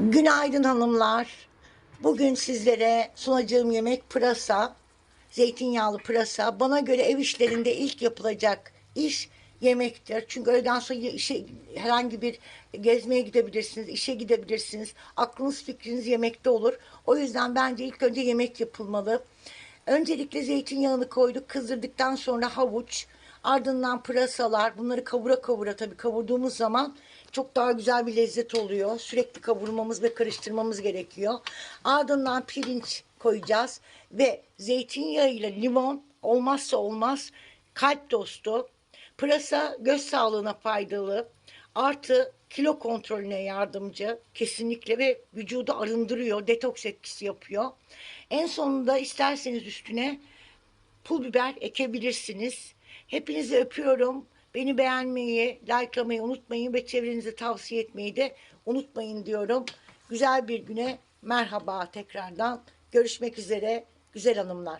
Günaydın hanımlar. Bugün sizlere sunacağım yemek pırasa, zeytinyağlı pırasa. Bana göre ev işlerinde ilk yapılacak iş yemektir. Çünkü öğleden sonra işe, herhangi bir gezmeye gidebilirsiniz, işe gidebilirsiniz. Aklınız fikriniz yemekte olur. O yüzden bence ilk önce yemek yapılmalı. Öncelikle zeytinyağını koyduk. Kızdırdıktan sonra havuç, ardından pırasalar. Bunları kavura kavura tabii kavurduğumuz zaman çok daha güzel bir lezzet oluyor. Sürekli kavurmamız ve karıştırmamız gerekiyor. Ardından pirinç koyacağız ve zeytinyağıyla limon olmazsa olmaz kalp dostu. Pırasa göz sağlığına faydalı. Artı kilo kontrolüne yardımcı kesinlikle ve vücudu arındırıyor, detoks etkisi yapıyor. En sonunda isterseniz üstüne pul biber ekebilirsiniz. Hepinizi öpüyorum. Beni beğenmeyi, likelamayı unutmayın ve çevrenize tavsiye etmeyi de unutmayın diyorum. Güzel bir güne merhaba tekrardan. Görüşmek üzere güzel hanımlar.